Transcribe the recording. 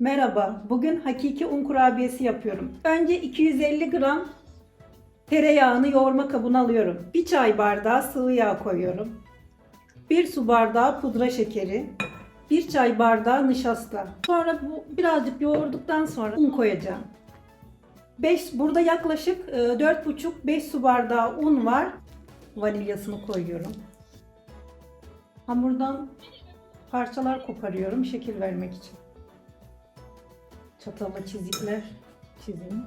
Merhaba, bugün hakiki un kurabiyesi yapıyorum. Önce 250 gram tereyağını yoğurma kabına alıyorum. Bir çay bardağı sıvı yağ koyuyorum. Bir su bardağı pudra şekeri. Bir çay bardağı nişasta. Sonra bu birazcık yoğurduktan sonra un koyacağım. 5 burada yaklaşık e, 4,5-5 su bardağı un var. Vanilyasını koyuyorum. Hamurdan parçalar koparıyorum şekil vermek için. Çatalla çizikler çizeyim.